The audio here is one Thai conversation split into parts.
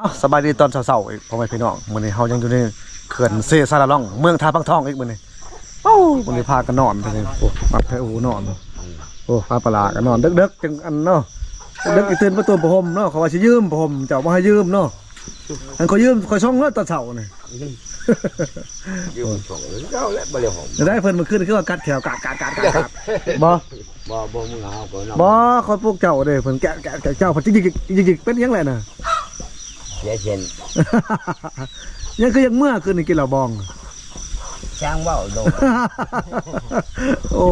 อ้าวสบายดีตอนเช้าๆอีกพ่อแม่พี่น้องมื้อนี้เฮายังอยู่ในเขื่อนเซซาลาล่อง เมืองท่าพังทองอีกมื้อนี้โอ้มื้อนี้พากันนอนไปเลยโอ้ปัดให้โอ้โหนอน โอ้พาปลาร้ากันนอนดึกๆจังอันเนาะดึกๆอีตื่นมาตัวประหมเนาะเขาว่าสิยืมประหมเจ้าบ่ให้ยืมเนาะอันเขายืมคอยช่องเนาะตอนเช้านี่อยู่ส่งหรือเจ้าและบริหารจะได้เพิ่นมาขึ้นคือว่ากัดแขวกัดกัดกัดกัดกัดบ่บ่บ่มึงเอาก็นบ่คอยพวกเจ้าเด้เพิ่นแกะแกะแกะเจ้าเพิ่นจิกๆจิกๆเป็นหยังไงน่ะเสียเช่นยังคือยังเมื่อคืนนี่กินเหล้าบอง ช่างว่าวโดนโอ้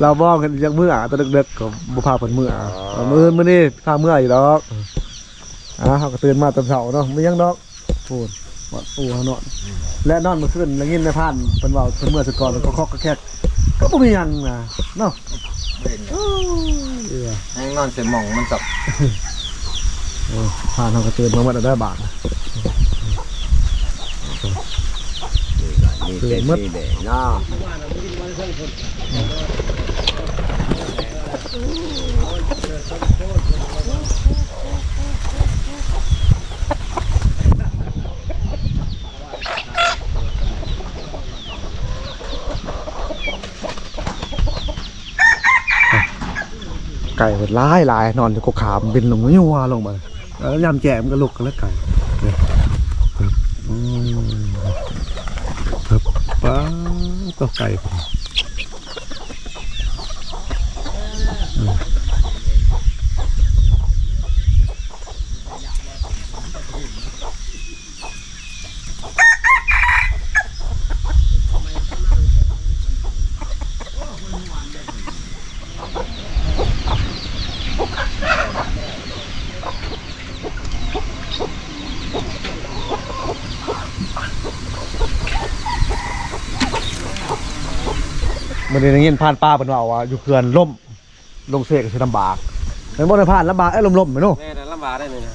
เราบอกกันยังเมื่อตอนเด็กๆก็บุพาเพิ่นเมื่อเอามื้อมื้อนี้พาเมื่ออยู่ดอกอ่าเขาก็ตื่นมาตอนเช้าเนาะไม่ยังดอกพูดว่าโอ้เฮานอนและนอนเมื่อคืนแล้วยินในพานเพิ่นเว้าเพิ่นเมื่อสก่อนก็คอกก็แคกก็บ่มีหยังนะเนาะโอ้เอื้อให้นอนเสมองมันสับ โอ้พานเขาก็ตื่นมาเมื่อได้บาทมีเต็มที่เด้เนาะไก่เพิ่นลายลายนอนอยู่กขามบินลงมายัวลงมา แล้วยำแจ่มก็ลุกกันแล้วไก่เนี่ยอืมครับป้าตัวไก่ มมันได้ยินผ่านป้าเป็นว่าว่าอยู่เขื่อนล่มลงเสกสิลำบากเห็นบ่ได้ผ่านลำบากเอ้ยลมๆไหมโน่แม่แต่ลำบากได้เลยนะ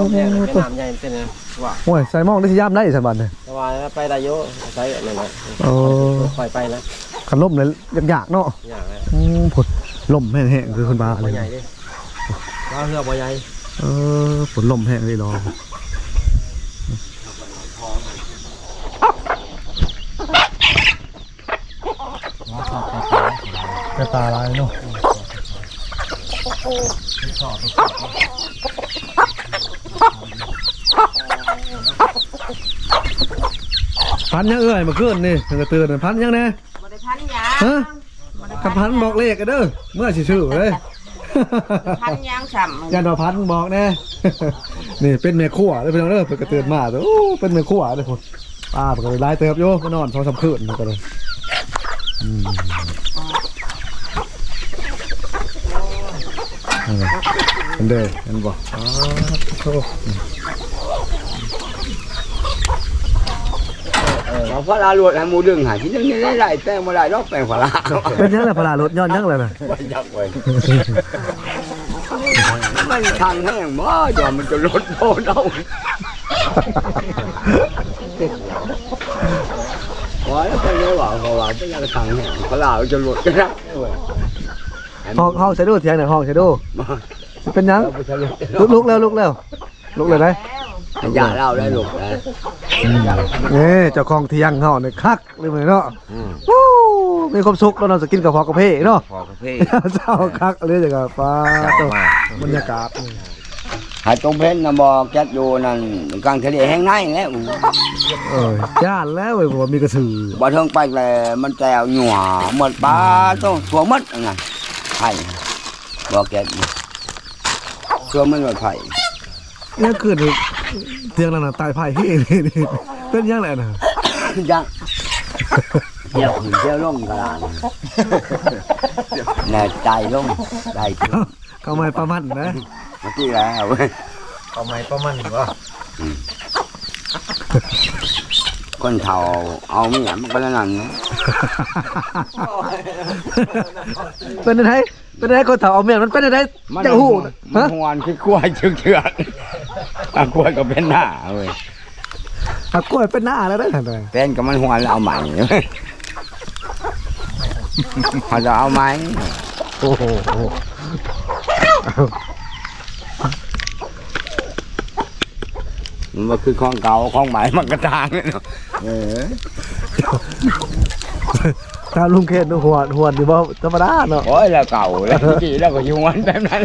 ลมแย่เป็นน้ำใหญ่เป็นนะว่าโอ้ยใส่หมองได้สิยามได้สันบัดเนี่ยแต่ว่าไปได้โยใช้อะไรนะโอ้ปล่อยไปนะคันล่มเลยยากๆเนาะอย่างไรอืมผดล่มแห้งๆคือคนบ้าเลบ่ยใหญ่ดิว่าเรือบ่ใหญ่เออผลล่มแห้งเลยรอ แกตาลายเนาะพันยังเอ้ยเมาขึ้นนี่ถึงกระเตือนพันยังแน่บริพันยาฮะขับพันบอกเลขกันเด้อเมื่อชื่อๆเลยพันยางฉ่ำยันดอพันบอกแน่นี่เป็นแม่ครัวเลยพี่น้องเด้อเพิ่นกระเตือนมาเด้อโอ้เป็นแม่ครัวเด้อพุ่นป้าเพิ่นก็เลยไล่เติบโยมานอนสองสามคืนเพิ่นก็เลยอืมนั่นแหละอั นเด้ออันบ่อ๋อโธ่เราพระลาลวดให้หมูดึงหาที่นึงได้ได้แป้งบ่ได้ดอกแป้งพระลาเป็นยังไงพลารถย้อนยังเลยน่ะบ่ยักไว้มันทางแห้งบ่ยอมมันจะลดโพนเอาว่าแล้วไปเลยว่าเขาว่าเป็นยังทางแห้งพระลาจะลดก็ได้เว้ยห้องห้องใส่ดูเถียงหน่อยห้องใส่ดูมา เป็นยังเราไปทะลุลุกลุกแล้วลุกแล้วลุกเลยได้อย่าเล่าได้ลูกนะนี่เจ้าของเที่ยงเฮาเนี่ยคักเลยมื้อนี้เนาะอืมวู้มีความสุขแล้วเนาะจะกินกับพอกระเพาะเนาะพอกาแฟเจ้าคักเลยจังกับฟ้าตัวบรรยากาศนี่หาตรงเพชรนะบอกจัดอยู่นั่นกลางทะเลแห้งในแล้วเออย่านแล้วเว้ยบ่มีกระสือบ่เทิงไปเลยมันแจวหนัวหมดปลาต้องตัวหมดไงไผ่บอกแก ตัวมันว่าไผ่เนี่ยคือนี่เตียงนั่นน่ะตายไผ่ที่นี่นี่เป็นยังไงน่ะยังเที่ยวขึ้นเที่ยวลงกระดานแน่ใจลงได้ตัวเขาไม่ประมันนะเมื่อกี้แล้วเว้ยเอาไม้ประมาณว่าคนเฒ่าเอาเมียมันก็แล้วนั่นเป็นอะไง เป็นไงคนเฒ่าเอาเมียมันเป็นไงมันจะฮู้มันฮะหวนคือกล้วยเชือกเชือกๆอะกล้วยก็เป็นหน้าเว้ยหักกล้วยเป็นหน้าแล้วได้หั่นน่ะเป็นกับมันหวนแล้วเอาใหม่เขาจะเอาไหมโอ้โหมันว่าคือของเก่าของใหม่มันกระทางเลยเนาะเออ ถ้าลุงเคนหัวหัวนี่บ่ธรรมดาเนาะโอ้ยแล้วเก่าแล้วกี่แล้วก็อยู่วันแบบนั้น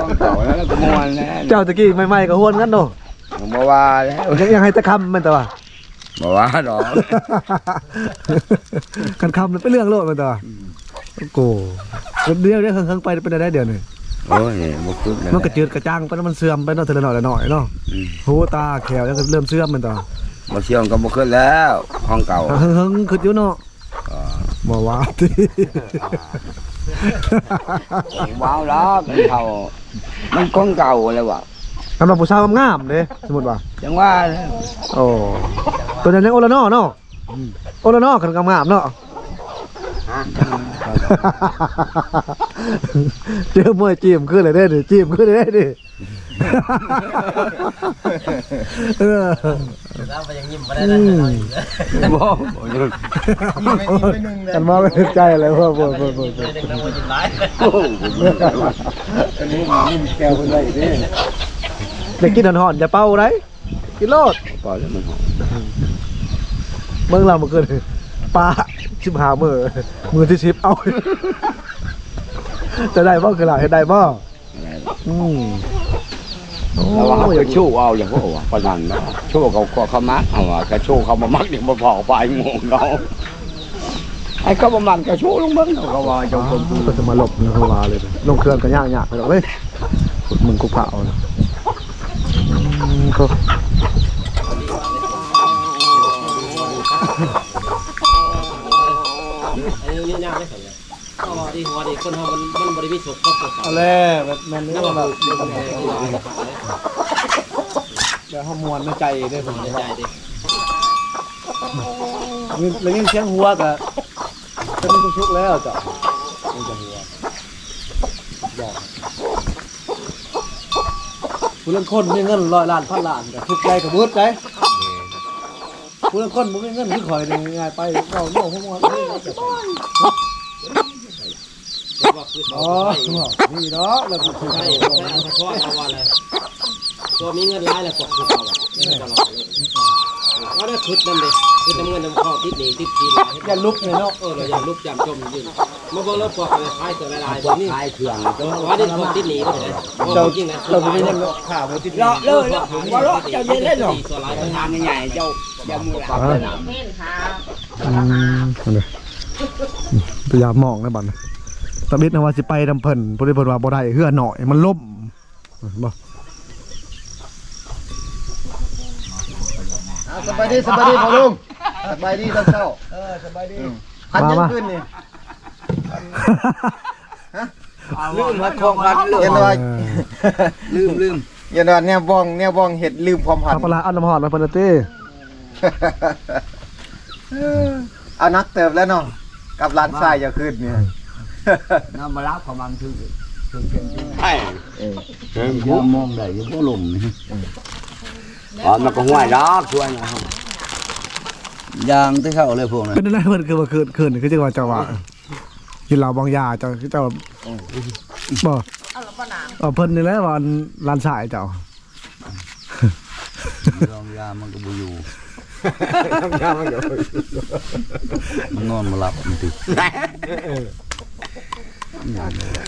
ของเก่าแล้วแล้วก็มวนแล้วเจ้าตะกี้ใหม่ๆก็หัวกันเนาะผมบอกว่าแล้วยังยังให้ตะคำมันแต่ว่าบอกว่าดอกกันคำมันเป็นเรื่องโลดมันแต่ว่าโอ้โหเดียวเดียวเฮิงๆไปเป็นได้เดี๋ยวนี่โอ้ยบุกขึ้นมันกระจืดกระจ้างไปแล้วมันเสื่อมไปเนาะเทละหน่อยละหน่อยเนาะหูตาแขวยังก็เริ่มเสื่อมมันต่อ มาเชื่อมก็บุกขึ้นแล้วของเก่าเฮิงเฮิงๆขึ้นอยู่เนาะบ่ว่าติว้าวแล้วมันเท่ามันของเก่าเลยว่ะสำหรับผู้สาวงามๆเด้สมมุติว่าจังว่าแล้วโอ้ตัวนั้นยังโอละนอเนาะโอละนอกันงามๆเนาะ เจอมวยจีมขึ้นเลยได้ดิจีมขึ้นเลยได้ดิเออแล้วไปยังยิ้มมาได้เลยน้อยบ่กันมองกันใจเลยว่าบ่บ่บ่เลยหนึ่งแล้วยิ้มร้ายแก้วคนได้ดิเด็กกินหอนๆอย่าเป่าไรกินโลดปล่อยแล้วมันหอมเมืองเราเมื่อคืน ปลาชิบหามือมือที่ชิบเอา จะได้บ่คือหล่ะเห็นได้บ่อืมโอ้แล้วว่าเขายจะชู้เอาอย่างพวกว่าประนันเนาะชู้เขาก็เขามักเอาว่าก็ชู้เขามามักนี่บ่พอไปงงเขาไอ้เขาบ่มักจะชู้ลงเบิ่งเขาก็ว่าเจ้าคนก็จะมาหลบในหัวเลยลงเครื่องก็ยากยากไปหรอกเว้ยขุดมึงกุกเผานะอืมก็อันนี้ยุ่งยาก ไหมครับเนี่ยก็ดีหัวดีคนเขามันมันบริวิสุขก็สุขเอาแล้วแบบมันนี่แล้วแบแบบเดี๋ยวผมจะกินอะไรเดี๋ยวห้ามวนในใจได้ผมในใจดิแล้วยิ่งเสียงหัวก็จะไม่ต้องชุกแล้วจ้ะนี่จะหัวบอกผู้เล่นคนมีเงินร้อยล้านพันล้านแต่ทุกใจกับมืดใจผู้เล่น คนมึงมีเงินที่คอยนี่ง่ายไปเราโน่พวกมันว่าคืออ๋อนี่เนาะแล้วก็คือใช่ใช่เพราะเอาว่าอะไรตัวมีเงินร้ายแล้วกดคือเอาอะไม่ตลอดเลย ก็ได้คืดนั่นเลยคืดน้ำเงินน้ำข้อติดหนีติดทีลายอย่าลุกเนี่ยเนาะเออเราอย่าลุกจำจมยืนมาบอกแล้วพวกอะไรคล้ายตัวลายๆนี่ขายเครื่องว่าได้พวกติดหนีก็ได้เราจริงนะเราไม่ได้ข่าวติดเลาะเลยเลาะบ่เลาะเจ้าเย็นเล่นหรอตัวลายทางใหญ่ๆเจ้าอย่ามือปักอ่านะเม่นค่ะอืมเอาเลยพยายามมองนะบัดนะตะบิดนะว่าสิไปนำเพิ่นบ่ได้เพิ่นว่าบ่ได้เฮือหน่อยมันล่มบ่ สบายดีสบายดีพ่อลุงสบายดีตอนเช้าเออสบายดีพันยังขึ้นนี่ลืมมาคงกันลืยัมนว่าลืมลืมยันว่าแนวบ้องแนวบ้องเห็ดลืมความพันเอาปลาร้าอันน้ำหอดมาเพิ่นนะเต้เอานักเติบแล้วเนาะกับร้านทรายจะขึ้นเนี่ยน้ำมารับของมันคือคือเก่งใช่เออเฮ้ยมองได้ยังบ่ลมนี่ อ๋อมันก็ห้วยดอกช่วยนะครับยางที่เข้าเลยพวกนั้นเป็นอะไรเพิ่นคือว่าคืนคืนคือจังว่าเจ้าว่ากินเหล้าบางยาเจ้าคือเจ้าบ่เอาละปะนางเออเพิ่นนี่แหละว่าอันร้านสายเจ้ายองยามันก็บ่อยู่มันนอนมาหลับมันติด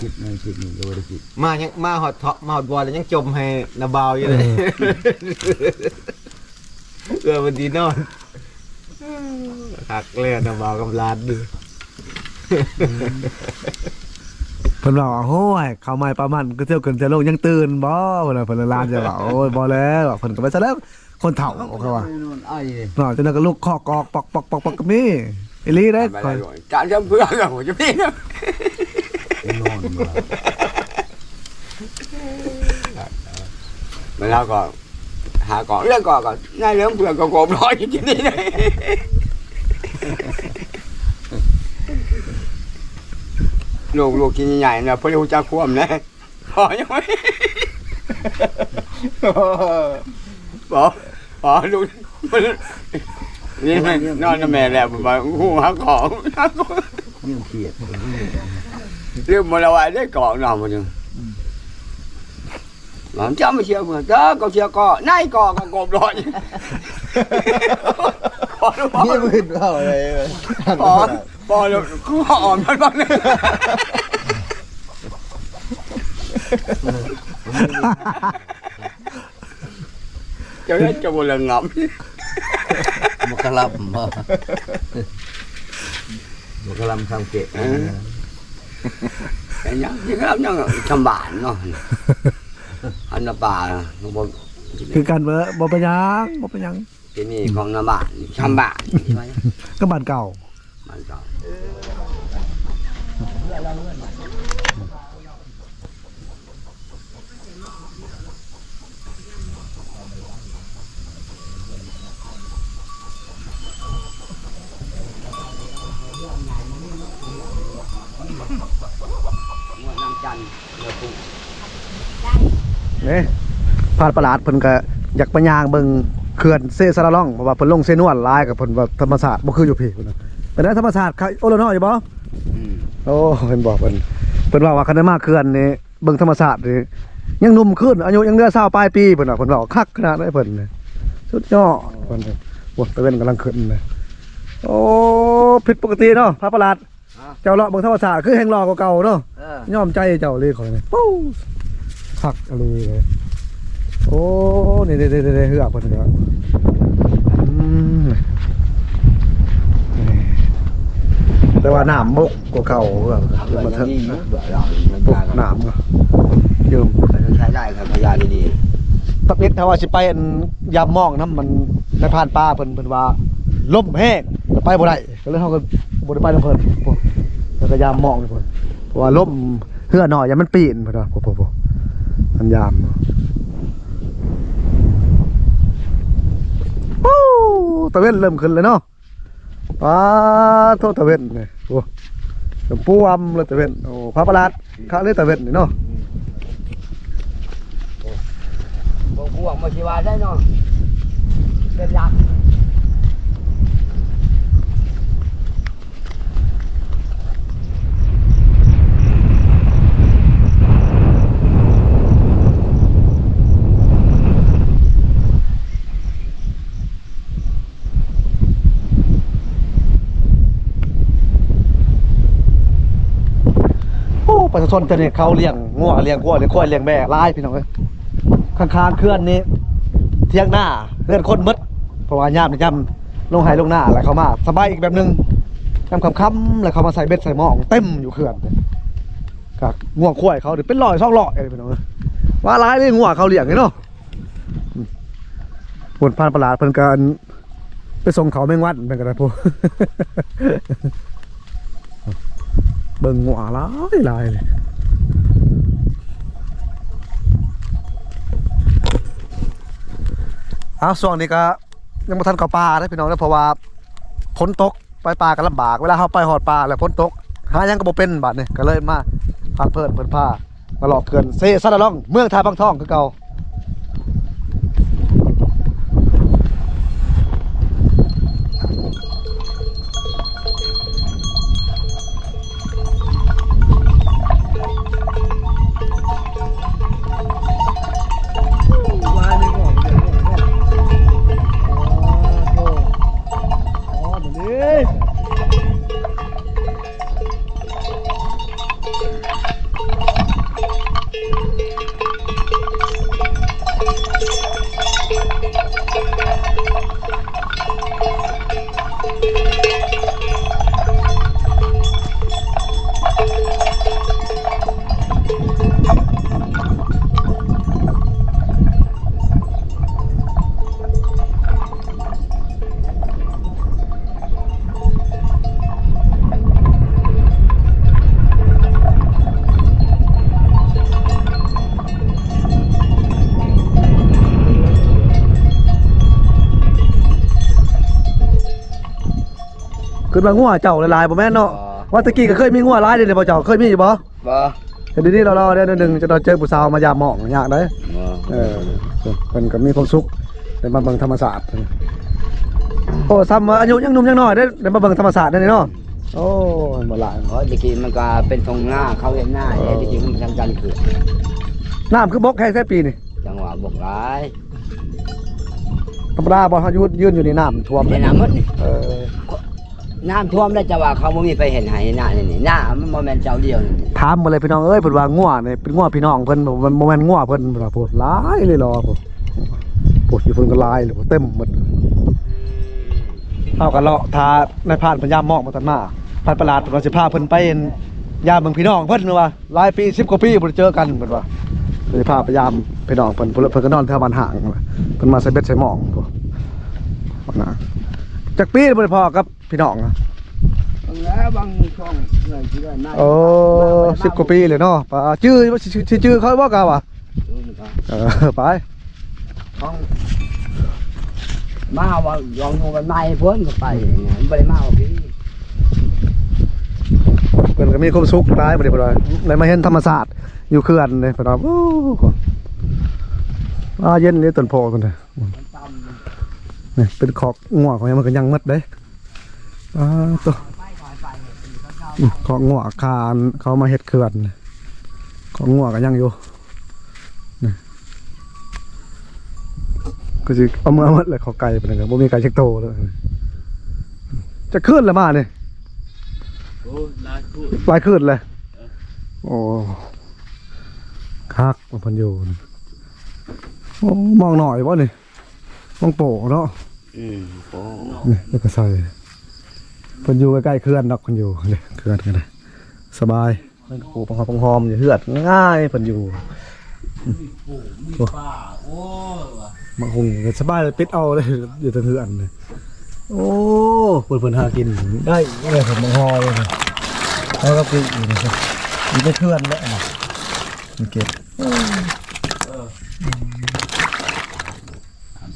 คิดไม่คิดนี่ก็บ่ได้คิดมายังมาหอดเถาะมาหอดบอลแล้วยังจมให้นาบาวอยู่เลยเออวันดีนอนหักเลยนาบาวกับร้านดูเพิ่นว่าโอ้ยข้าวใหม่ปลามันก็เที่ยวเกินเที่ยวลงยังตื่นบ่เพิ่นน่ะเพิ่นร้านจะว่าโอ้ยบ่แล้วเพิ่นก็ไปซะแล้วคนเฒ่าเขาว่านู่นไอ้เนาะจนนั้นก็ลูกคอกอกปอกปอกปอกปอกกับนี่อีหลีได้ไปคอยเลยการจำเพื่อนกับผมจะพี่นะ นอนมาแล้วก็หาก่อนเรื่องก่อนก็ง่ายเรื่องเพื่อนก็โกบร้อยอยู่ที่นี่เลยลูกลูกกินใหญ่ๆนะเพื่อนรู้จักควมนะพอยังไม่บอกอ๋อลูกนี่มันนอนกับแม่แหละผมบอกหูหักของหักของเรื่องเกียด เรื่องมันเอาไว้ได้ก่อนนอนมาจัง làm cho mà chia mà đó câu chia cò nay cò cò cộp rồi cò nó นี่ bò มืดเปล่าเลย bò bò nó cứ hòm nó bò lên cho hết cho một lần ngậm มัน กระลำบ่ một cái lâm xong kệ cái nhá cái lắm nhá thăm bản nó anh là bà nó bò คือกันเบอบ่เป็นหยังบ่เป็นหยัง cái này còn là bạn thăm bạn ก็บ้านเก่า bạn rồi นี่ ผ่านประหลาดเพิ่นก็อยากไปย่างเบิ่งเขื่อนเซซาลาล่องเพราะว่าเพิ่นลงเซนวนหลายกับเพิ่นว่าธรรมศาสตร์บ่คืออยู่พี่เพิ่นน่ะเป็นได้ธรรมศาสตร์เขาโอโลนออยู่บ่ ừ. โอ้เพิ่นบอกเพิ่นเพิ่นว่าว่าคันได้มาเขื่อนนี่เบิ่งธรรมศาสตร์นี่ยังหนุ่มขึ้นอายุยังเหลือ20ปลายปีเพิ่นว่าเพิ่นว่าคักขนาดนั้นเพิ่นน่ะสุดยอดเพิ่นน่ะโอ้ตะเวนกำลังขึ้นเลยโอ้ผิดปกติเนาะพระประหลาด เจ้าเลาะเบิ่งธรรมศาสตร์คือแห่งรอกว่าเก่าเนาะ Ờ. ยอมใจเจ้าเลยขอยนี่ปู้คักอะไรเลยโอ้นี่เด้ๆๆเฮือกเพิ่นก็อืมนี่แต่ว่าน้ำบกกว่าเก่าเฮือกเดี๋ยวมาเถอะ đi nước vợ rồi mình ปลุ ra ก rồi น้ำก็ยืม Phải thái lại phải phải ra đi đi ตักนิดถ้าว่าสิไปอันยามมองน้ำมันในผ่านป่าเพิ่นเพิ่นว่าลมแห้งไปบ่ได้ก็เลยเฮาก็ บ่ได้ไปนํเพิ่นพวกแล้วก็ยามมองเพิ่นเพราะว่าลมเหื่อหน่อยอย่ามันปีนเพิ่นว่าพวกมันยามปู้ตะเวนเริ่มขึ้นเลยเนาะป้าโทษตะเวนนี่โอ้ลำปูอำเลยตะเวนโอ้พระประหลาดข้าเลยตะเวนนี่เนาะ bộ cuồng mà chỉ vào đây nó bên lạc โอ้ป ระชาชนจะเนี่ยเขาเลี้ยงงัวเลี้ยงวัวเลี้ยงควายเลี้ยงแม่หลายพี่น้องเอ้ยข้างๆเคลื่อนนี้ เที่ยงหน้าเลื่อนคนมดเพราะว่ายามนี่ยมลงไห้ลงหน้าแล้วเขามาสบายอีกแบบหนึงยามค่ำๆแล้วเขามาใส่เบ็ดใส่หม้องเต็มอยู่เขื่อนกับงัวควยเขาเดี๋ยวเป็นร้อยสองร้อยเลยพี่น้องเอ้ยว่าหลายเลยงัวเขาเลี้ยงเนาะผลพานประหลาดเพิ่นกันไปส่งเขาแมงวันเป็นกันนะพวก เบิ่งหัวหลายหลายเลยอาช่วงนี้ก็ยังบ่ทันเข้าป่าเด้พี่น้องเด้อเพราะว่าฝนตกไปป่าก็ลำบากเวลาเฮาไปหอดป่าแล้วฝนตกหายังก็บ่เป็นบัดนี้ก็เลยมาพาเพิ่นเพิ่นพามาหลอกเกินเซซาดล่องเมืองทาบางทองคือเก่า ขึ้นมางัวเจ้าหลายๆบ่แม่นเนาะว่าตะกี้ก็เคยมีงัวหลายเด้อบ่เจ้าเคยมีอยู่บ่ vâng เดี๋ยวนี้เรารอเดี๋ยวหนึงจะเราเจอผู้สาวมายามหมองยากเด้อ vâng เออเพิ่นก็มีความสุขได้มาเบิ่งธรรมศาสตร์โอ้ซ้ำว่าอายุยังหนุ่มยังน้อยได้ได้มาเบิ่งธรรมศาสตร์ได้นี่เนาะโอ้ยบ่หลาย có thì kia mà cả bên phòng nga không hiện na vậy thì chỉ không thằng chân cửa น้ำคือบกแห้งแท้ปีนี่จังหวะบอกหลายธรรมดาบ่เฮายืนยืนอยู่ในน้ำท่วมในเลยน้ำมันนี่เออ น้ำท่วมแล้วจะว่าเขาไม่มีไปเห็นไหหน้านี่นี่หน้ามันโมเมนเจ้าเดียวนี่ถามมาเลยพี่น้องเอ้ยเพิ่นว่างัวนี่เป็นงัวพี่น้องเพิ่นบ่มันบ่แม่นงัวเพิ่นเพิ่นว่าโพดหลายเลยเหรอโพดโพดอยู่เพิ่นก็หลายเลยโพดเต็มหมดเอากันเลาะทาในผ่านพญามอกมาตันมาผ่านประหลาดเพิ่นว่าสิพาเพิ่นไปยามเบิ่งพี่น้องเพิ่นว่าหลายปี10กว่าปีบ่ได้เจอกันเพิ่นว่าสิพาไปยามพี่น้องเพิ่นเพิ่นก็นอนแถวบ้านห่างเพิ่นมาใส่เบ็ดใส่หมองพวกว่านะ จักปีบ่ได้พอกับพี่น้องอะแล้วบางช่องเลยที่ได้มาโอ้สิบกว่าปีเลยเนาะป่าชื่อชื่อชื่อชื่อเขาบอกกันวะเออไปของมาว่าลองดูกันไม่เพิ่นก็ไปไม่ได้มาว่าพี่เพิ่นก็มีความสุขร้ายบ่ได้บ่ได้เลยมาเห็นธรรมศาสตร์อยู่เขื่อนเลยเพิ่นว่าโอ้อ่าเย็นเลยต้นโพต้นนี้ นี่เป็นขอกงัวของยังมันก็ยังหมดเด้อ่าตัวขอกงัวคานเขามาเฮ็ดเขื่อนของงัวก็ยังอยู่นี่ก็สิเอามือหมดเลยขอไก่ไปเลยบ่มีไก่เช็กโตเลยจะขึ้นแล้วมาเนี่ยลายคืนเลยโอ้คักมันพันอยู่นี่โอ้มองหน่อยวะนี่มองโป่เนาะ อืมโอ้นี่แล้วก็ใส่เพิ่นอยู่ใกล้ๆเขื่อนดอกเพิ่นอยู่เลยเขื่อนกันเลยสบายเพิ่นปลูกปังหอมปังหอมอยู่เหือดง่ายเพิ่นอยู่โอ้มาคงก็สบายเลยปิดเอาเลยอยู่ตรงเขื่อนเลยโอ้เพิ่นเพิ่นหากินได้เลยผมมังหอเลยนะแล้วก็ปีกอยู่นะครับมีไปเพื่อนแล้วอะโอเค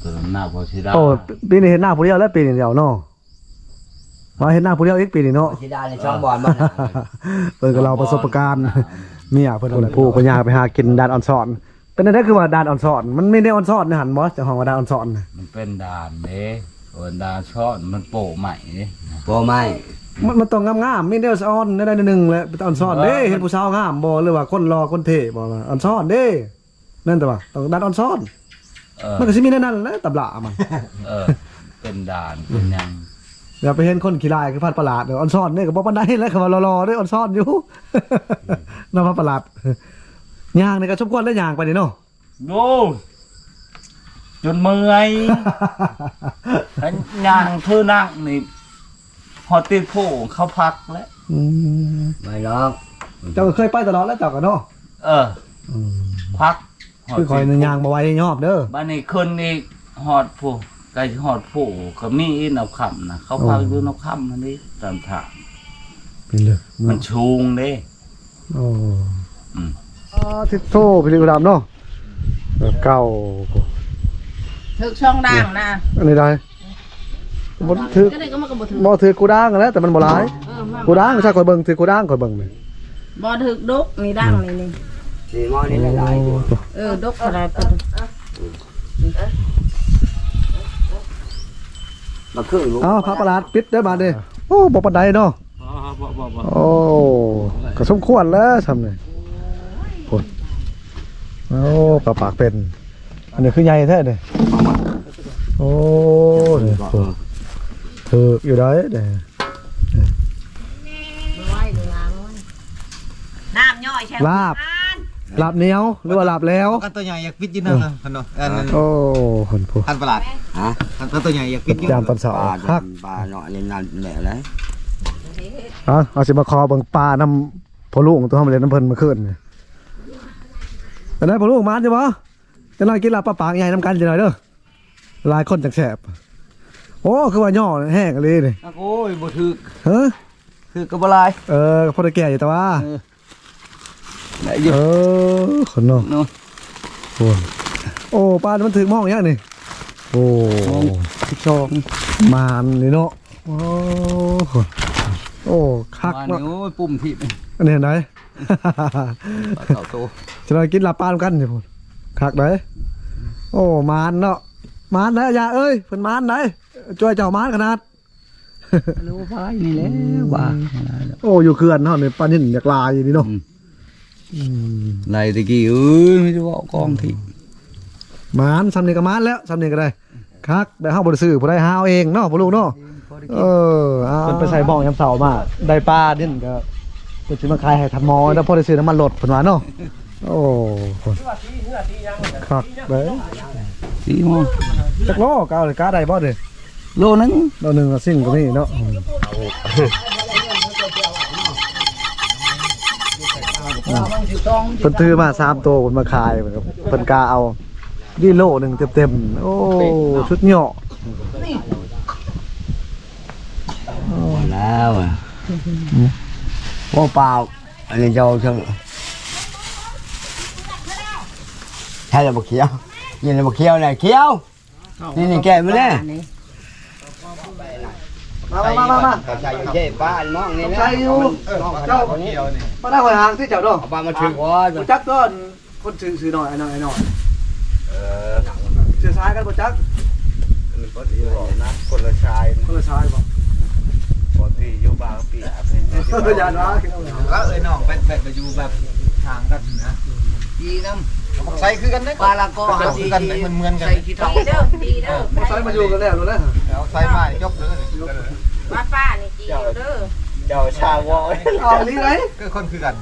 ตัวหน้าพอชิดาโอ้ปีนี้เห็นหน้าผู้เดียวแล้วปีนี้เดียวเนาะมาเห็นหน้าผู้เดียวอีกปีนี้เนาะชิดาในช่องบอลมันเปิดกับเราประสบการณ์เมียเพิ่นเอาแหละผู้ปัญญาไปหากินดานออนซอน เป็นอะไรคือว่าดานออนซอน มันไม่ได้ออนซอนนะหันบอสจะห้องว่าดานออนซอนน่ะมันเป็นด่านเด้ส่วนด่านช่อนมันโปะใหม่เด้โปไม่มันมันต้องงามๆไม่ได้ออนซอนได้ได้หนึ่งแหละเป็นออนซอนเด้เห็นผู้สาวงามบ่หรือว่าคนรอคนเท่บ่ว่าออนซอนเด้นั่นแต่ว่าต้องดานออนซอนเออ มันก็สิมีแน่นั่นแหละตำรามันเออเป็นด่านเป็นหยังอย่าไปเห็นคนขี้ลายคือพัดประหลาดเด้อออนซ่อนเนี่ยก็บ่ปานใดแล้วคือว่ารอๆเด้อออนซ่อนอยู่นำพัดประหลาดย่างนี่ก็สมควรแล้วย่างไปนี่เนาะ โอ้จนเมื่อยอันย่างเธอนั่งนี่พอติดโผเขาพักแล้ว อืมไม่หรอกเจ้าก็เคยไปตลอดแล้วเจ้าก็เนาะเออ พักฮด คือคอยนึงย่างบ่ไหวยอบเด้อบ้านนี้คนอีกหอดผู้ไก่หอดผู้ก็มีอีนับคำนะเขาพักอยู่นับคำมันนี่ตามทางเป็นเลยมันชูงเด้โอ้อืมอ่าทิศโทพิริรามเนาะแบบเก่าถึกช่องด่างนะอันนี้ได้บ่ถือก็เลยก็มันก็บ่ถึกบ่ถือกูด่างนั่นแหล้วแต่มันบ่หลายเออมากูด่างใช่คอยเบิ่งถือกูด่างคอยเบิ่งนี่บ่ถึกดกนี่ด่างนี่นี่ นี่มอนี่หลายๆอยู่เออดกอะไรปะมาครึ่งลูกเอ้าพระประหลาดปิดได้อมาเด้อโอ้บ่ปานใดเนาะโอ้ก็สมควรแล้วทำเลยผลโอ้ปากปากเป็น อันนี้คือใหญ่แท้เลยโอ้เนี่ยโหถืออยู่ได้เด้ไว้ดูน้ำไว้น้ำย่อยใช่ลาบ ลาบเหนียวหรือว่าลาบแล้วกันตัวใหญ่อยากปิดอยินนะพันเนาะอันนั้นโอ้คนผู้อันประหลาดฮะอันตัวใหญ่อยากปิดอยินยามตอนเสาร์ปลาฮักปลาเนาะนี่นั่นแหละเลยอะเอาสิมาคอเบังปลาน้ำพอลูกตัวทำอะไรน้ำเพิ่นมาขึ้นเนี่ยแต่ได้พอลูกมาใช่ปะจะน้อยกินลาบปลาปากใหญ่น้ำกันจะหน่อยเด้อหลายคนจังแสบโอ้คือว่าย่อแห้งเลยนี่โอ้ยบ่ถือเฮ้ถือกระบลายเออพอได้แก่อยู่แต่ว่า ได้อยู่เออคนเนาะเนาะโอ้โอ้ปลามันถึงมองอย่างนี่โอ้สิบสองมานนี่เนาะโอ้โอ้คักมาเนาะนี่โอ้ยปุ่มทิพย์อันนี้เห็นไหมปลาเต่าโตจะมากินลาบปลากันสิพูดคักไหนโอ้มานเนาะมานนะอย่าเอ้ยเพิ่นมานไหนช่วยเจ้ามานขนาดรู้พายนี่แหละว่าโอ้อยู่เขื่อนเนาะนี่ปลานิ่นอยากลายอยู่นี่เนาะ อืมไรตะกี้เอ้ยไม่รู้ว่ากองที่หมานสำเนียงก็หมานแล้วสำเนียงก็ได้คักได้เฮาบ่ได้ซื้อบ่ได้หาเอาเองเนาะบ่ลูกเนาะเออเอาเพิ่นไปใส่บ้องยามเช้ามาได้ปลานี่ก็เพิ่นสิมาขายให้ทันหมอแล้วพอได้ซื้อน้ำมันรถเพิ่นว่าเนาะโอ้คนคักเด้อสี่โมงจักโลก็เอาเลยกาได้บ่เด้อโลนึงโลหนึงก็สิ่งก็มีเนาะ เพิ่นถือมาสามตัวเพิ่นมาขายเพิ่นก็เพิ่นกาเอาดีโลหนึงเต็มๆโอ้ชุดเหาะหมดแล้วอะโอ้เปล่าอันนี้เจ้าเชิงใช่แล้วบ่เคี้ยวยินแล้วบ่เคี้ยวไหนเคี้ยวนี่นี่แกะมาเลย มามามามาใส่อยู่เจ๊ป้านมองนี่นะใส่อยู่เจ้ามาได้หอยหางที่เจ้าดอกเอาปลามาถึงว่าบ่จักก็คนถือซื้อหน่อยหน่อยหน่อยเออซื้อซ้ายกันบ่จักคนละชายคนละซ้ายบ่ปกติอยู่บางปีอะเป็นเอออย่านะก็เอ้ยน้องเป็นแบบไปอยู่แบบทางกันนะดีน้ำ ใส่คือกันได้ปลาละก็หาคือกันมันเหมือนกันดีเด้อดีเด้อบ่ซ้ายมาอยู่กันแล้วรู้แล้วเอาใส่ไม้ยกเลยว่าป้านี่จีอยู่เด้อเจ้าชาวอเอาลีไหนก็คนคือกัน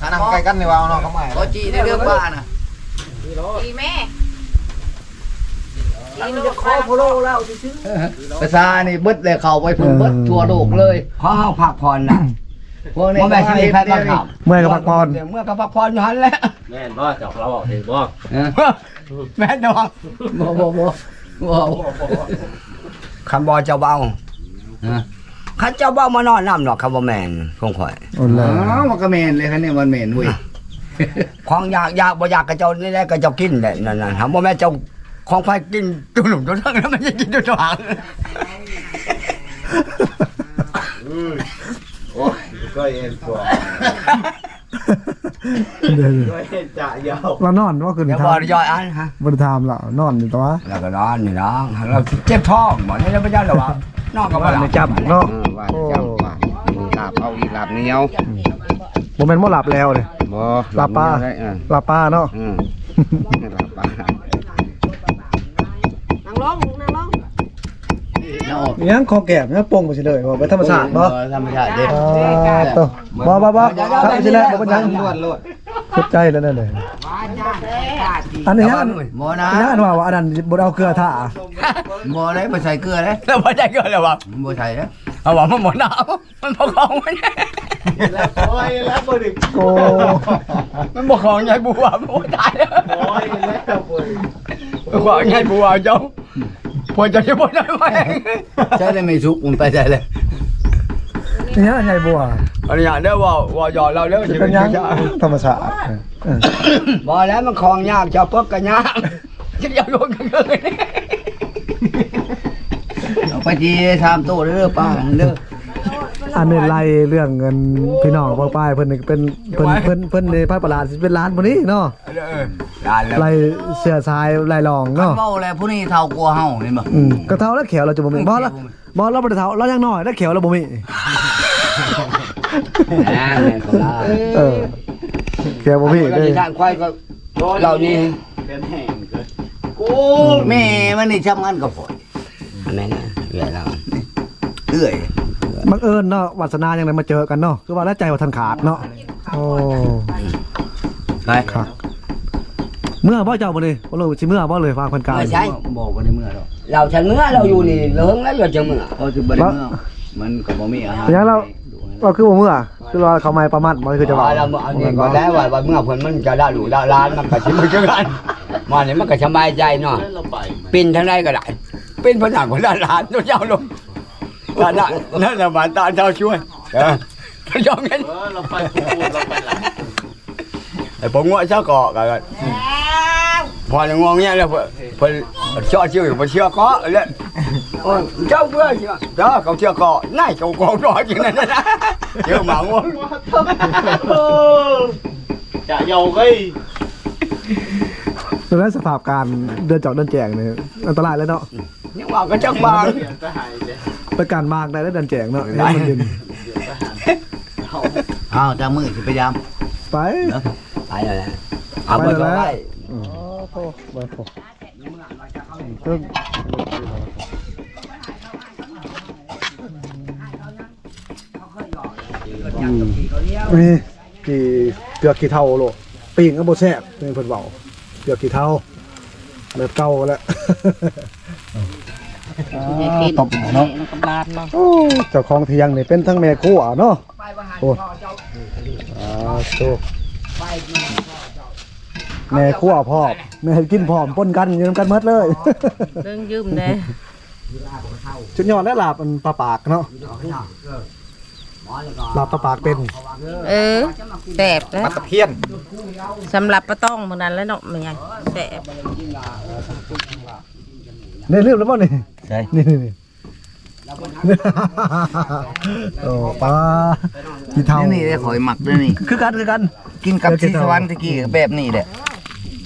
ถ้านำไกลกันในวาวน้องเขาใหม่ก็จีในเรื่องบ้านนะดีแม่ดีมันลูจะกขอโพโลแล้วซื่อภาษานี่เบิดเลยเข้าไปพุ่นเบิดทั่วโลกเลยขอเฮาพักผ่อนนะ พวกนี้บ่แม่นสิมีแพทย์มาขับ เมื่อยกับพักผ่อนเดี๋ยวเมื่อก็พักผ่อนอยู่หั่นแหละแม่นบ่เจ้าเราบอกเห็นบ่แม่นดอกบ่บ่บ่บ่คำบ่เจ้าเบาคันเจ้าเบามานอนน้ำดอกคำบ่แม่นคงข่อยโอ้แล้อ้าวมันก็แม่นเลยคันนี้มันแม่นเว้ยของอยากอยากบ่อยากกระเจ้านี่แหละกระเจ้ากินแหละนั่นน่ะถามบ่แม่นเจ้าของไฟกินตุหนุ่มตุเรื่องแล้วมันจะกินตุตัวหาง ก็เอ็นตัวเดี๋ยวก็เอ็นจ่ายาวเรานอนว่าคืนเดี๋ยวทาบ่มได้ย่อยอันฮะบ่ได้ทามแล้วนอนอยู่ตัวแล้วก็นอนนี่น้องเราเจ็บท้องบ่นี่แล้วบ่ยันหรอวะนอนก็บ่หลับไม่จับเนาะว่าจำว่าลาบเอาอีลาบเหนียวบ่แม่นบ่หลับแล้วเด้บ่หลับป้าได้อะหลับป้าเนาะ อืมลาบป้า นั่งลงนั่งลง เนาะยังคอแก้มยังโป่งไปเฉยบ่เป็นธรรมชาติบ่ธรรมชาติเด้อ่าตัวบ่บ่บ่ครับสิแล้วบ่เป็นหยังลวดลวดเข้าใจแล้วนั่นเลยอันนี้อันบ่นะอันนี้อันว่าว่าอันนั้นบ่ได้เอาเกลือท่าบ่ได้บ่ใส่เกลือเด้แล้วบ่ได้ก็แล้วว่าบ่ใส่เด้เอาว่ามันหมดหนาวมันบ่ของมันโอ้ยแล้วบ่ดิโอ้มันบ่ของใหญ่บัวบ่ตายแล้วโอ้ยแล้วบ่ดิบ่ของใหญ่บัวเจ้า พอจะสิบ่ได้ไหมใช่เลยไม่สุกมันไปได้เลยนี่ฮะใหญ่บัวอันนี้เด้อว่าว่าหยอดเราเด้อจะเป็นหยังธรรมชาติเออบ่แล้วมันของยากเจ้าเพิกก็ยากจะอย่าโยนกันเลยเอาไปจีทำโตเด้อป้าเด้อ อันนี้ไล่เรื่องเงินพี่น้องป้าป้ายเพิ่นนี่เป็นเพิ่นเพิ่นเพิ่นในพระประหลาดสิเป็นล้านบ่นี้เนาะเออได้แล้วไล่เสื้อทรายไล่รองเนาะเว้าแล้วผู้นี้เท่ากว่าเฮานี่บ่อืมก็เท่าแล้วเขียวเราจะบ่มีบ่ละบ่เราบ่ได้เท่าเรายังน้อยแล้วเขียวเราบ่มีอ่าแม่นก็ได้เออเขียวบ่มีกเด้ที่ทางควายก็เรานี่เป็นแห้งเกินกูแม่มันนี่ทำงานกับฝนอันนั้นนะเหลือยเราเอื้อย บังเอิญเนาะวาสนายังได้มาเจอกันเนาะคือว่าแล้วใจว่าทันขาดเนาะโอ้ไปครับเมื่อบ่เจ้าบ่นี่บ่รู้สิเมื่อบ่เลยฝากเพิ่นกายไม่ใช่บอกบ่ได้เมื่อดอกเราฉันเมื่อเราอยู่นี่เหลืองแล้วเราจะเมื่อก็สิบ่ได้เมื่อมันก็บ่มีอาหารเป็นหยังเราเราคือบ่เมื่อคือว่าเขาไม่ประมาทบ่คือจะว่าเราเอานี่ก็แล้วว่าว่าเมื่อเพิ่นมันจะได้หรูได้ล้านมันก็สิบ่เจอกันมานี่มันก็สบายใจเนาะปินทางใดก็ได้ปินผนังของด้านล้านตัวเจ้าลง ว่านั่นนั่นน่ะบ้านตาเจ้าช่วยเออยอมกันเออเราไปพูดเราไปหลังไอ้ผมงัวเจ้าเกาะกันแล้วพอจะงวงเงี้ยแล้วเพิ่นเพิ่นเชื่อชื่อเพิ่นเชื่อเกาะแล้วโอ้ยเจ้าเพื่อนเชื่อเจ้าเขาเชื่อเกาะนายเจ้าเกาะรอจริงนั่นนะเชื่อหมางวงจะเยาเฮ้ยดังนั้นสภาพการเดินจอกเดินแจงนี่อันตรายแล้วเนาะยังว่าก็จักบาง เปลี่ยนทหารเด้ไปการมากได้แล้วเดินแจงเนาะให้มันเย็นอ้าวจังมือสิพยายามไป ไปแล้วนะเอาไปก็ได้อืมโอ้บ่พอตึ้งอืมนี่กี่เกลือกกี่เท่าโลปิ้งก็บ่แซ่บเป็นเพิ่นเว้าเกลือกกี่เท่าแบบเก่าแล้ว ตบเนาะโอ้เจ้าของเทียงนี่เป็นทั้งแม่ครัวเนาะโอ้อ่าโตแม่ครัวพร้อมแม่ให้กินพร้อมปนกันอยู่นำกันหมดเลยเรื่องยืมเด้ชุดยอดและลาบอันปลาปากเนาะลาบปลาปากเป็น เออแสบแล้วปลาตะเพียนสำหรับปลาต้องมื้อนั้นแล้วเนาะมันยังแสบนี่ลืมแล้วบ่นี่ ใช่นี่นี่นี่โอ้ปลากี่เท่านี่ได้ข่อยหมักด้วยนี่ คือกันคือกัน กินกับซีสวรรค์ตะกี้ก็แบบนี้แหละ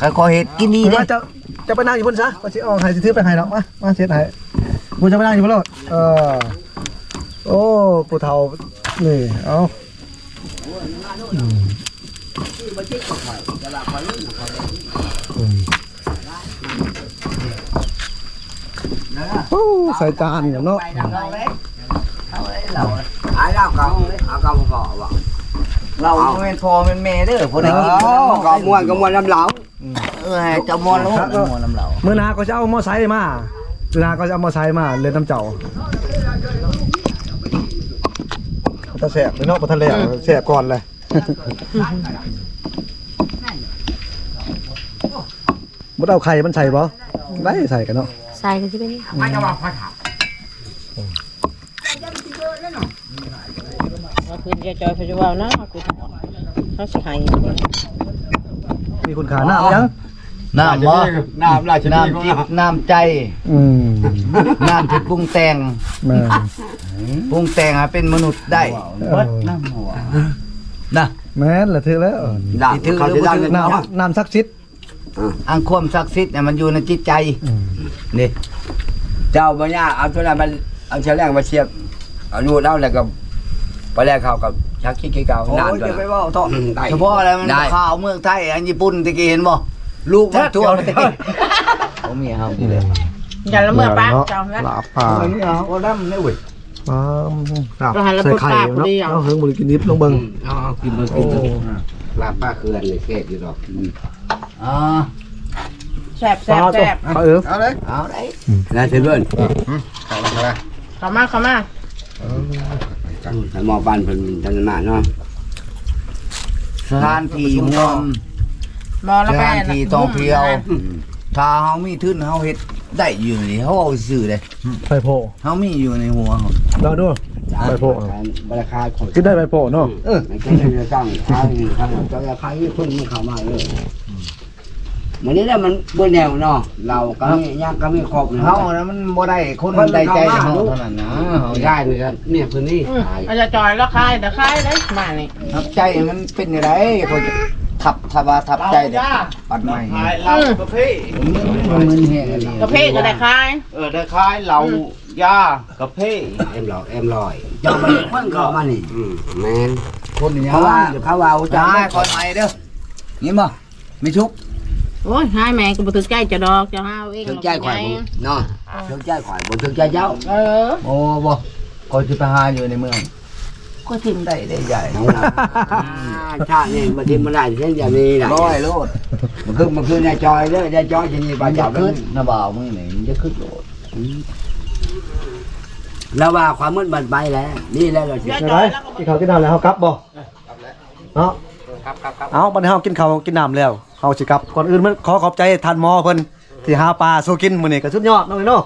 ข้อยขอเฮ็ดกินดีนี่เด้เจะจะไปนั่งอยู่บนซะก็สิเอาให้สิถือไปให้ดอกมามาเช็ดให้กูจะไปนั่งอยู่บนรถเออโอ้ผู้เฒ่านี่เอาอืม ใส่จานอย่างเนาะหายแล้วก็เอาก็พอว่าเราบ่แม่นพ่อแม่นแม่เด้อพอได้กินอ๋อก็ม่วนก็ม่วนน้ำเหลาเออให้เจ้ามอนแล้วมอนน้ำเหล่าเมื่อหนาก็จะเอามอไซค์มาเมื่อหนาก็จะเอามอไซค์มาเลยน้ำเจ้าถ้าแสบเลยเนาะพอทะเลแสบก่อนเลย บ่เอาไข่มันใส่บ่ได้ใส่กันเนาะ ใส่กันสิเป็นไม่จะว่าพอถามคืนจะจอยพะจะว่านะกูเขาสิให้มีคุณค่าน้ำยังน้ำบ่น้ำราชนีน้ำจิตน้ำใจอืมน้ำที่ปรุงแต่งแม่ปรุงแต่งให้เป็นมนุษย์ได้เออนะแม่นละถือแล้วน้ำเขาจะได้น้ำน้ำศักดิ์สิทธิ์ อันความศักดิ์สิทธิ์เนี่ยมันอยู่ในจิตใจอืมนี่ เจ้าบัญญาเอาตัวนั้นมันเอาเชือกมาเชียบเอาดูเล่าแล้วก็ไปแรกเขากับชักขี้ขี้เก่าโอ้นานยด้วจะยไปเว่าเถอะได้เฉพาะอะไรมันได้ ข่าวเมืองไทยอันญี่ปุ่นตะกี้เห็นบ่ลูกมันทั่วเลยเขามีเฮาที่เลยอย่าละเมื่อป้าเนาะเจ้านะ ลาบปลาอันนี้เฮาก็ดำได้เว้ยปลาลาบเราให้เราใส่ไข่ปลาพอเนาะดีเอาเอาเฮิงบ่ได้กินดิบลงเบิ่งเอากินเบิ่งโอ้กินลาป้าเขื่อนเลยเขตอยู่ดอก อ่าแสบแสปลาบแสตัวบปลาเออเอาเลยเอาได้นะเชิญเพื่อนเข้ามาเข้ามาให้หมอบ้านเพิ่นจันมาเนาะสถานที่ม่วมมอสละแม่ถานที่ท่องเที่ยว ถ้าเฮามีทุนเฮาเฮ็ดได้อยู่นี่เฮาเอาซื้อเลยใส่โพเฮามีอยู่ในหัวเฮาลองดู ใบโพบราคาคนกินได้ใบโพเนาะเออไม่ใช่จะต้องขายขายจะราคาที่คนมันเข้ามาเลยมันนี่แหละมันบ่แนวเนาะเราก็มีย่างก็มีครบเฮานะมันบ่ได้คนมันได้ใจเฮาเท่านั้นนะเฮาได้เหมือนกันเนี่ยพื้นที่ขายอาจจะจอยแล้วคายแต่คายเลยมานี่ทับใจมันเป็นจังไดเขาจะทับทับว่าทับใจเด้ปัดใหม่ขายเหล้าประเภทมันมึนแฮงอันนี้กระเพาะก็ได้คายเออได้ขายเหล้า ยากระเพาะเอ็มหลอกเอ็มลอยเจ้ามันเพิ่งเข้ามานี่แมนคนนี่เพราะว่าเขาว่าจ้าจ้าคอยใหม่เด้อนี่บ่ไม่ชุกโอ้ยให้แม่ก็บ่ถึกใจจะดอกจะหาเอาเองถึงใจข่อยบ่เนาะถึงใจข่อยบ่ถึงใจเจ้าเออโอ้บ่คอยสิไปหาอยู่ในเมืองก็ทิ้งได้ได้ใหญ่เอาล่ะชาตินี่มาทิมมาได้เช่นอย่างนี้น่ะร้อยโลดมันคือมันคือนายจอยเด้อนายจอยจะมีปลาจะจับขึ้นนะบ่าวมึงนี่มันจะขึ้นโลด แล้วว่าความมืดมันไปแล้ว นี่แล้วเราสิจะได้กินข้าวกินน้ำแล้วเฮากลับบ่เนาะเอาบัดนี้เฮากินข้าวกินน้ำแล้วเฮาสิกลับก่อนอื่นมันขอขอบใจท่านหมอเพิ่นที่หาปลาสู้กินมื้อนี้ก็สุดยอดเนาะนี่เนาะ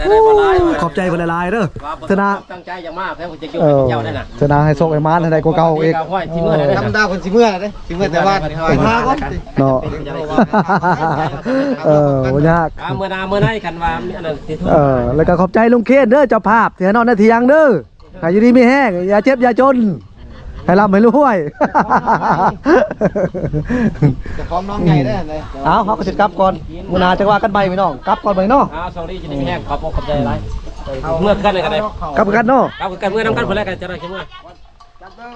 แต่ได้บ่หลายขอบใจเพิ่นหลายๆเด้อเทนาตั้งใจอย่างมากแล้วผมจะอยู่เอกับอเจ้าได้น่ะเทนาให้โชคให้มานให้ได้กว่าเก่าอีกห้อยที่เมื่อไหร่ธรรมดาคนสิเมื่อเด้สิเมื่อแต่ว่าไปหาก่อนเนาะเออบ่ยากอ่าเมื่อนาเมื่อไหร่กันว่ามีอันนั้นที่ทุกเออแล้วก็ขอบใจลุงเคนเด้อเจ้าภาพที่ให้นอนในเถียงเด้อให้อยู่ดีมีแห้งอย่าเจ็บอย่าจน ให้ร่ำให้รวย จะพร้อมน้องใหญ่ได้เลยเอาเขาก็สิกลับก่อนมื้อหน้าจังว่ากันใบพี่น้องกลับก่อนไปเนาะอ้าวสองดีจะได้มีแห้งขอบอกขอบใจอะไรเมื่อกันเลยกันเลยกลับกันเนาะกลับกันเมื่อน้ำกันคนแรกกันจะได้ใช่ไหมจับเบิ่ง